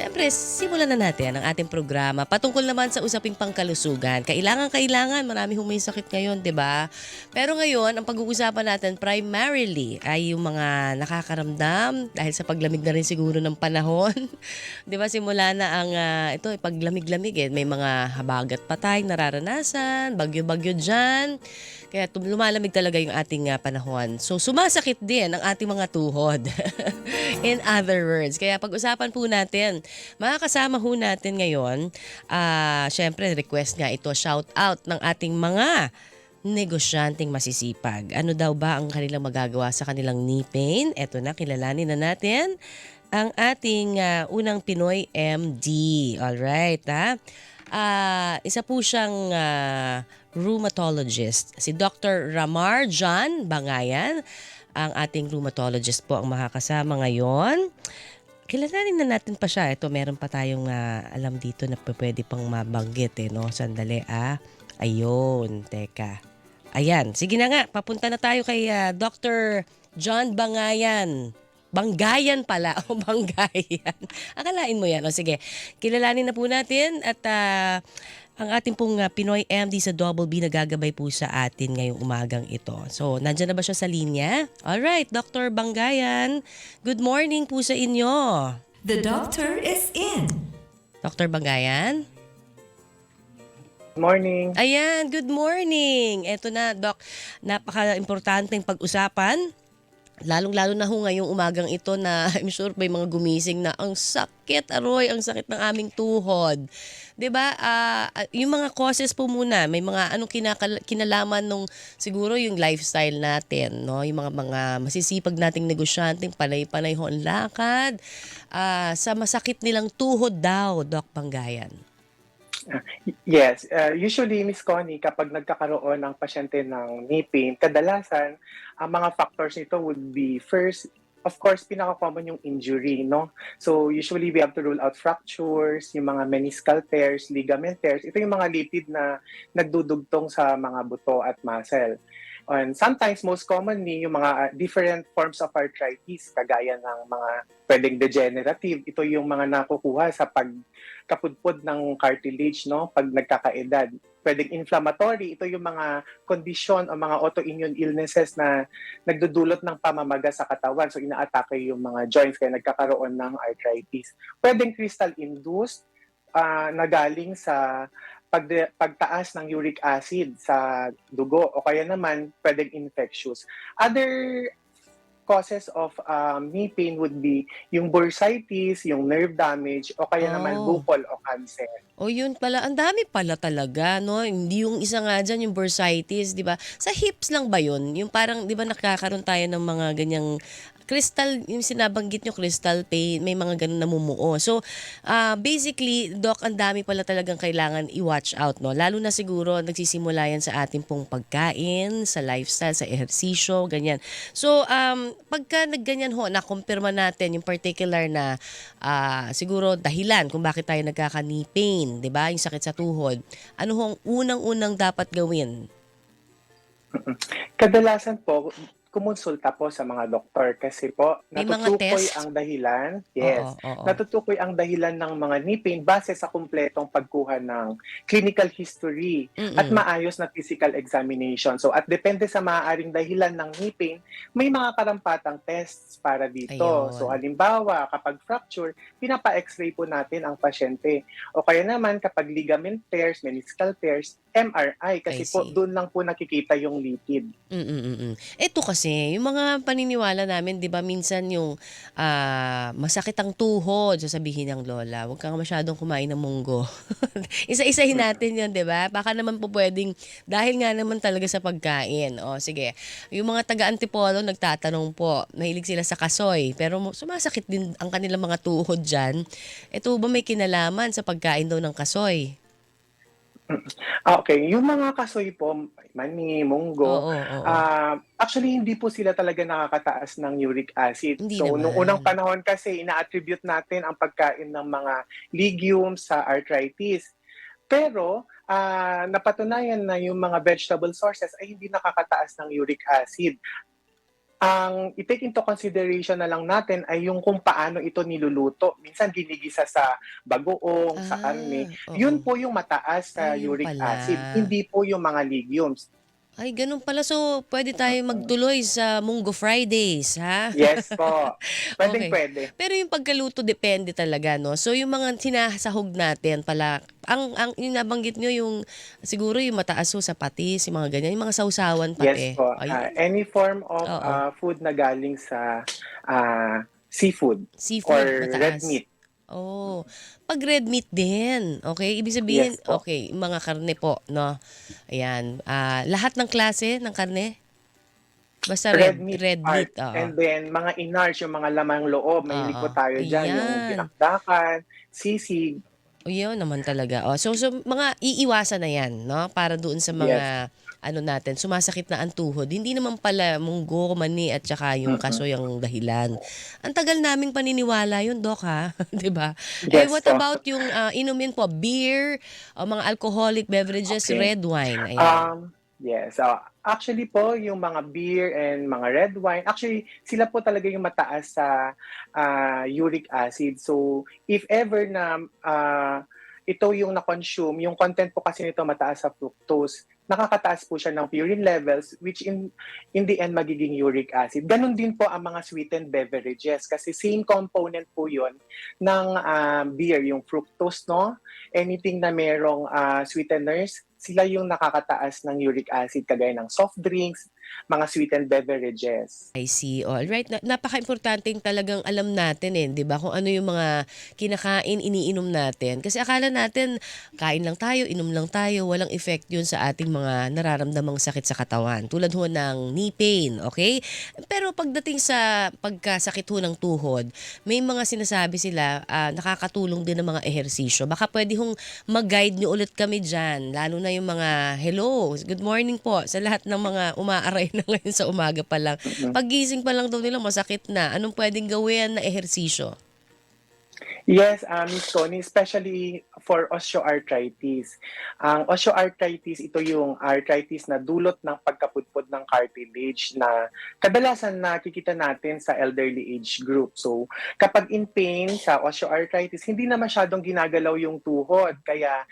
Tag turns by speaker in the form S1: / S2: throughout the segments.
S1: Siyempre, simulan na natin ang ating programa. Patungkol naman sa usaping pangkalusugan. Kailangan, kailangan. Marami hong may sakit ngayon, di ba? Pero ngayon, ang pag-uusapan natin primarily ay yung mga nakakaramdam dahil sa paglamig na rin siguro ng panahon. di ba? Simula na ang, ah, ito, paglamig-lamig eh. May mga habagat patay nararanasan, bagyo-bagyo dyan. Kaya lumalamig talaga yung ating ah, panahon. So, sumasakit din ang ating mga tuhod. In other words. Kaya pag-usapan po natin, mga kasama ho natin ngayon, ah syempre request nga ito, shout out ng ating mga negosyanteng masisipag. Ano daw ba ang kanilang magagawa sa kanilang knee pain? Eto na, kilalanin na natin ang ating ah, unang Pinoy MD. Alright, ha? Ah, isa po siyang ah, rheumatologist, si Dr. Ramar John Bangayan. Ang ating rheumatologist po ang makakasama ngayon. Kilalanin na natin pa siya. Ito, meron pa tayong ah, alam dito na pwede pang mabanggit eh, no? Sandali, ah. Ayun, teka. Ayan, sige na nga, papunta na tayo kay ah, Dr. John Bangayan. Banggayan pala, o Banggayan. Akalain mo yan. O sige, kilalanin na po natin at ah, ang ating pong ah, Pinoy MD sa Double B nagagabay po sa atin ngayong umagang ito. So, nandyan na ba siya sa linya? Alright, Dr. Banggayan, good morning po sa inyo.
S2: The doctor is in.
S1: Dr. Banggayan?
S3: Morning.
S1: Ayan, good morning. Eto na, Doc. Napaka-importanteng pag-usapan. Lalong-lalo na ho ngayong umagang ito na I'm sure may mga gumising na ang sakit, aroy, ang sakit ng aming tuhod. 'Di ba? Ah, yung mga causes po muna, may mga anong kinakal- kinalaman nung siguro yung lifestyle natin, no? Yung mga mga masisipag nating negosyanteng panay-panay ho ang lakad. Ah, sa masakit nilang tuhod daw, Doc Panggayan.
S3: Yes, uh, usually Miss Connie, kapag nagkakaroon ng pasyente ng knee pain, kadalasan ang mga factors nito would be first, of course, pinaka-common yung injury, no? So usually we have to rule out fractures, yung mga meniscal tears, ligament tears. Ito yung mga lipid na nagdudugtong sa mga buto at muscle. And sometimes, most commonly, yung mga uh, different forms of arthritis, kagaya ng mga pwedeng degenerative. Ito yung mga nakukuha sa pagkapudpod ng cartilage, no? Pag nagkakaedad. Pwedeng inflammatory. Ito yung mga condition o mga autoimmune illnesses na nagdudulot ng pamamaga sa katawan. So, inaatake yung mga joints kaya nagkakaroon ng arthritis. Pwedeng crystal-induced ah, na galing sa pag pagtaas ng uric acid sa dugo o kaya naman pwedeng infectious. Other causes of um, knee pain would be yung bursitis, yung nerve damage o kaya naman
S1: Oh.
S3: bupol o cancer.
S1: O yun pala, ang dami pala talaga, no? Hindi yung isa nga dyan, yung bursitis, di ba? Sa hips lang ba yun? Yung parang, di ba nakakaroon tayo ng mga ganyang crystal, yung sinabanggit nyo, crystal pain, may mga ganun namumuo. So, ah, basically, Doc, ang dami pala talagang kailangan i-watch out, no? Lalo na siguro, nagsisimula yan sa ating pong pagkain, sa lifestyle, sa ehersisyo, ganyan. So, um, pagka nagganyan ho, nakumpirma natin yung particular na ah, siguro dahilan kung bakit tayo nagkaka-knee pain, 'di ba? Yung sakit sa tuhod. Ano ho ang unang-unang dapat gawin?
S3: Kadalasan po, kumonsulta po sa mga doktor kasi po
S1: May mga
S3: natutukoy
S1: test?
S3: ang dahilan. Yes.
S1: Oo, oo.
S3: Natutukoy ang dahilan ng mga knee pain base sa kumpletong pagkuha ng clinical history
S1: Mm-mm.
S3: at maayos na physical examination. So at depende sa maaaring dahilan ng knee pain, may mga karampatang tests para dito.
S1: Ayun.
S3: So halimbawa, kapag fracture, pinapa-x-ray po natin ang pasyente. O kaya naman kapag ligament tears, meniscal tears, MRI kasi
S1: I
S3: po
S1: see.
S3: doon lang po nakikita yung lipid.
S1: Mm-mm-mm. Ito kasi, yung mga paniniwala namin, 'di ba, minsan yung ah, masakit ang tuhod, sasabihin ng lola, huwag kang masyadong kumain ng munggo. Isa-isahin natin 'yon, 'di ba? Baka naman po pwedeng dahil nga naman talaga sa pagkain. O sige, yung mga taga-antipolo nagtatanong po, mahilig sila sa kasoy, pero sumasakit din ang kanilang mga tuhod diyan. Ito ba may kinalaman sa pagkain daw ng kasoy?
S3: Ah, Okay, yung mga kasoy po, mani, munggo,
S1: Oo, oo.
S3: Ah, actually hindi po sila talaga nakakataas ng uric acid.
S1: Hindi
S3: so
S1: naman.
S3: unang panahon kasi ina-attribute natin ang pagkain ng mga legumes sa arthritis. Pero ah, napatunayan na yung mga vegetable sources ay hindi nakakataas ng uric acid. Ang i-take into consideration na lang natin ay yung kung paano ito niluluto. Minsan ginigisa sa bagoong, sa
S1: Ah,
S3: karne.
S1: oo.
S3: Yun po yung mataas sa uric
S1: pala.
S3: acid, hindi po yung mga legumes.
S1: Ay, ganun pala. So, pwede tayo magtuloy sa Munggo Fridays, ha?
S3: Yes po.
S1: Okay.
S3: Pwedeng pwede.
S1: Pero yung pagkaluto depende talaga, no? So, yung mga sinasahog natin pala, ang, ang yung nabanggit nyo, yung siguro yung mataas sa patis, yung mga ganyan, yung mga sausawan pati.
S3: Yes po.
S1: Ay,
S3: Ah, any form of
S1: Oo.
S3: ah, food na galing sa ah, seafood
S1: seafood,
S3: or
S1: mataas.
S3: red meat.
S1: Oh, pag red meat din. Okay, ibig sabihin,
S3: Yes po.
S1: okay, mga karne po, no? Ayan, ah, lahat ng klase ng karne? Basta red, red
S3: part.
S1: meat, oo.
S3: And then, mga inarch, yung mga lamang loob, may
S1: Oo.
S3: likod tayo dyan. Yung
S1: Ayan.
S3: dinakdakan, sisig.
S1: O yun naman talaga. O, so, so, mga iiwasan na yan, no? Para doon sa mga, ano natin, sumasakit na ang tuhod. Hindi naman pala munggo, mani, at saka yung kasoy ang dahilan. Ang tagal naming paniniwala yun, Doc, ha? 'Di ba? eh,
S3: Yes
S1: what
S3: po.
S1: about yung ah, inumin po? Beer, o mga alcoholic beverages,
S3: Okay.
S1: red wine. Ayan.
S3: Um, yes. ah, actually po, yung mga beer and mga red wine, actually, sila po talaga yung mataas sa ah, uric acid. So, if ever na ah, ito yung na-consume, yung content po kasi nito mataas sa fructose, nakakataas po siya ng purine levels, which in, in the end magiging uric acid. Ganon din po ang mga sweetened beverages kasi same component po yon ng ah, beer, yung fructose, no? Anything na merong ah, sweeteners, sila yung nakakataas ng uric acid kagaya ng soft drinks, mga sweetened beverages.
S1: I see. All right. Na, napaka-importante talagang alam natin eh, 'di ba? Kung ano yung mga kinakain, iniinom natin. Kasi akala natin kain lang tayo, inom lang tayo, walang effect 'yun sa ating mga nararamdamang sakit sa katawan. Tulad ho ng knee pain, okay? Pero pagdating sa pagkasakit ho ng tuhod, may mga sinasabi sila ah, nakakatulong din ng mga ehersisyo. Baka pwede hong mag-guide niyo ulit kami diyan, lalo na yung mga hello, good morning po sa lahat ng mga umaaray na ngayon sa umaga pa lang. Pagising pa lang daw nila masakit na. Anong pwedeng gawin na ehersisyo?
S3: Yes, uh, Miss Connie, especially for osteoarthritis. Ang osteoarthritis, ito yung arthritis na dulot ng pagkapudpod ng cartilage na kadalasan nakikita natin sa elderly age group. So, kapag in pain sa osteoarthritis, hindi na masyadong ginagalaw yung tuhod. Kaya,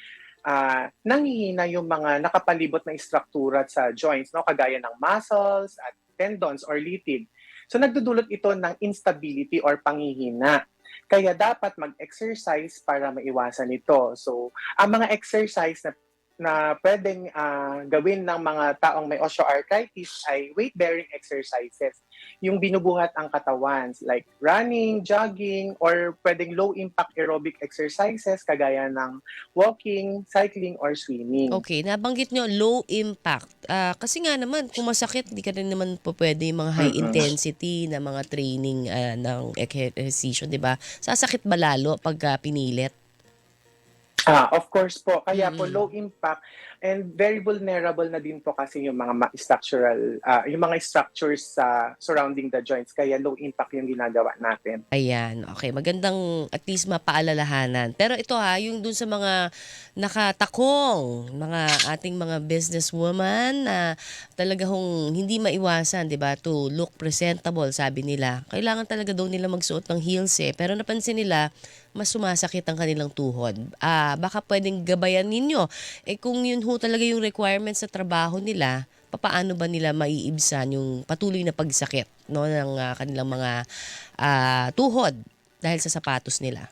S3: ah nangihina yung mga nakapalibot na istruktura sa joints, no? kagaya ng muscles at tendons or litid. So, nagdudulot ito ng instability or panghihina. Kaya dapat mag-exercise para maiwasan ito. So, ang mga exercise na na pwedeng ah, gawin ng mga taong may osteoarthritis ay weight-bearing exercises. Yung binubuhat ang katawan, like running, jogging, or pwedeng low-impact aerobic exercises kagaya ng walking, cycling, or swimming.
S1: Okay, nabanggit nyo low impact. Ah, kasi nga naman, kung masakit, di ka rin naman po pwede yung mga high
S3: Mm-mm.
S1: intensity na mga training ah, ng ehersisyo, di ba? Sasakit ba lalo pag ah, pinilit?
S3: Ah, of course po. Kaya po
S1: Mm.
S3: low impact and very vulnerable na din po kasi yung mga structural ah, yung mga structures sa surrounding the joints. Kaya low impact yung ginagawa natin.
S1: Ayan, okay. Magandang at least mapaalalahanan. Pero ito ha, yung dun sa mga nakatakong, mga ating mga businesswoman na talaga hong hindi maiwasan, di ba, to look presentable, sabi nila. Kailangan talaga daw nila magsuot ng heels eh. Pero napansin nila, mas sumasakit ang kanilang tuhod. Ah, baka pwedeng gabayan ninyo. Eh kung yun ho talaga yung requirements sa trabaho nila, papaano ba nila maiibsan yung patuloy na pagsakit no ng ah, kanilang mga ah, tuhod dahil sa sapatos nila.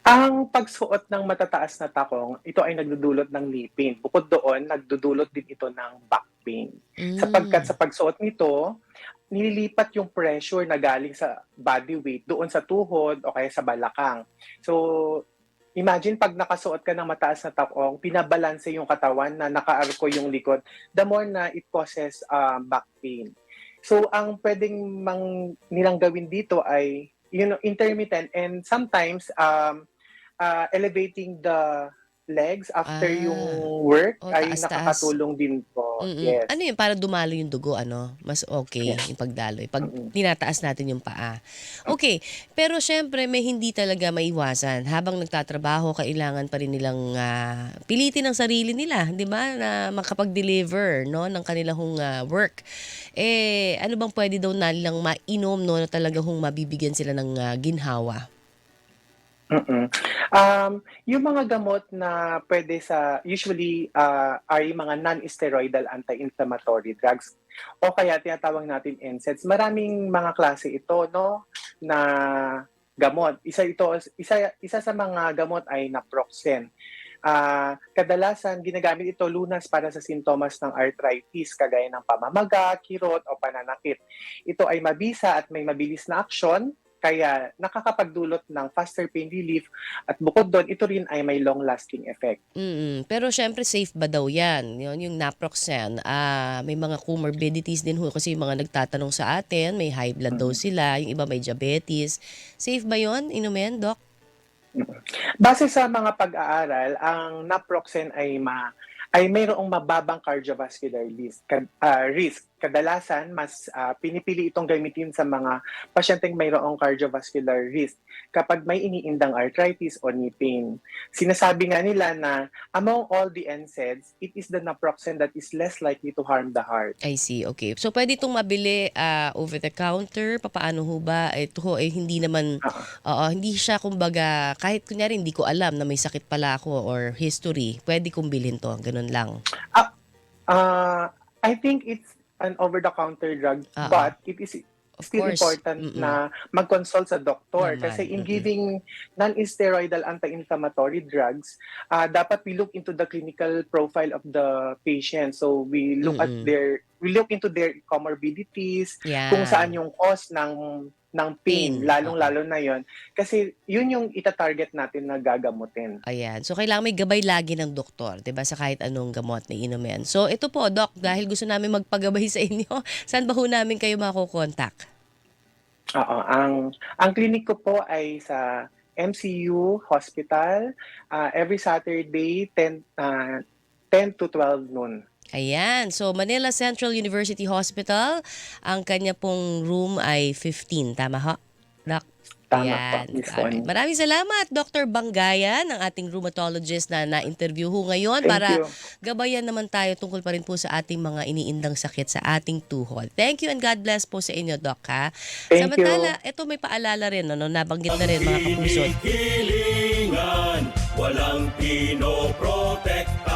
S3: Ang pagsuot ng matataas na takong, ito ay nagdudulot ng knee pain. Bukod doon, nagdudulot din ito ng back pain.
S1: Mm.
S3: Sapagkat sa pagsuot nito, nililipat yung pressure na galing sa body weight doon sa tuhod o kaya sa balakang. So, imagine pag nakasuot ka ng mataas na takong, pinabalanse yung katawan na nakaarko yung likod, the more na it causes um, back pain. So, ang pwedeng mang nilang gawin dito ay you know, intermittent and sometimes um, uh, elevating the legs after
S1: Ah.
S3: yung work
S1: Oh,
S3: ay
S1: taas-taas.
S3: nakakatulong din po.
S1: Mm-mm.
S3: Yes.
S1: Ano yun, para dumalo yung dugo, ano? Mas okay
S3: Yes.
S1: yung pagdaloy. Pag
S3: Mm-mm.
S1: tinataas natin yung paa. Okay, pero syempre may hindi talaga maiwasan. Habang nagtatrabaho, kailangan pa rin nilang ah, pilitin ang sarili nila, di ba? Na makapag-deliver no, ng kanilang ah, work. Eh, ano bang pwede daw na nilang mainom no, na talaga hong mabibigyan sila ng ah, ginhawa?
S3: Mm-mm. Um, yung mga gamot na pwede sa, usually, uh, ay mga non-steroidal anti-inflammatory drugs o kaya tinatawag natin NSAIDs. Maraming mga klase ito, no, na gamot. Isa ito, isa, isa sa mga gamot ay naproxen. Ah, kadalasan ginagamit ito lunas para sa sintomas ng arthritis kagaya ng pamamaga, kirot o pananakit. Ito ay mabisa at may mabilis na aksyon kaya nakakapagdulot ng faster pain relief at bukod doon ito rin ay may long-lasting effect.
S1: mm Pero syempre safe ba daw yan? Yun, yung naproxen, ah, may mga comorbidities din ho kasi yung mga nagtatanong sa atin, may high blood daw sila, yung iba may diabetes. Safe ba yon inumin, Doc?
S3: Base sa mga pag-aaral, ang naproxen ay ma ay mayroong mababang cardiovascular risk. Ah, risk. Kadalasan, mas ah, pinipili itong gamitin sa mga pasyenteng mayroong cardiovascular risk kapag may iniindang arthritis o knee pain. Sinasabi nga nila na among all the NSAIDs, it is the naproxen that is less likely to harm the heart.
S1: I see, okay. So pwede itong mabili ah, over the counter, papaano ho ba? Ito ho, eh, hindi naman, oo, hindi siya kumbaga, kahit kunyari hindi ko alam na may sakit pala ako or history, pwede kong bilhin to, ganun lang.
S3: Uh, I think it's an over-the-counter drug,
S1: Ah,
S3: but it is
S1: Of
S3: still
S1: course.
S3: important
S1: Mm-mm.
S3: na mag-consult sa doktor.
S1: Naman,
S3: Kasi in
S1: mm-mm.
S3: giving non-steroidal anti-inflammatory drugs, ah, dapat we look into the clinical profile of the patient. So we look at
S1: Mm-mm.
S3: their, we look into their comorbidities,
S1: Yan.
S3: kung saan yung cause ng ng pain,
S1: Pain,
S3: lalong-lalo na yon Kasi yun yung ita-target natin na gagamutin.
S1: Ayan. So, kailangan may gabay lagi ng doktor, 'di ba sa kahit anong gamot na inumin. So, ito po, Doc, dahil gusto namin magpagabay sa inyo, saan ba ho namin kayo makukontak?
S3: Oo, ang ang clinic ko po ay sa MCU Hospital ah, every Saturday 10 ah, 10 to 12 noon.
S1: Ayan. So, Manila Central University Hospital, ang kanya pong room ay 15. Tama ho? Doc?
S3: Tama
S1: Ayan. Maraming salamat, Dr. Bangayan, ang ating rheumatologist na na-interview ho ngayon
S3: Thank
S1: para
S3: you.
S1: gabayan naman tayo tungkol pa rin po sa ating mga iniindang sakit sa ating tuhod. Thank you and God bless po sa inyo, Doc, ha?
S3: Thank
S1: Samantala, ito may paalala rin, ano, nabanggit na rin mga kapuso.
S4: Hilingan, walang pinoprotektahan.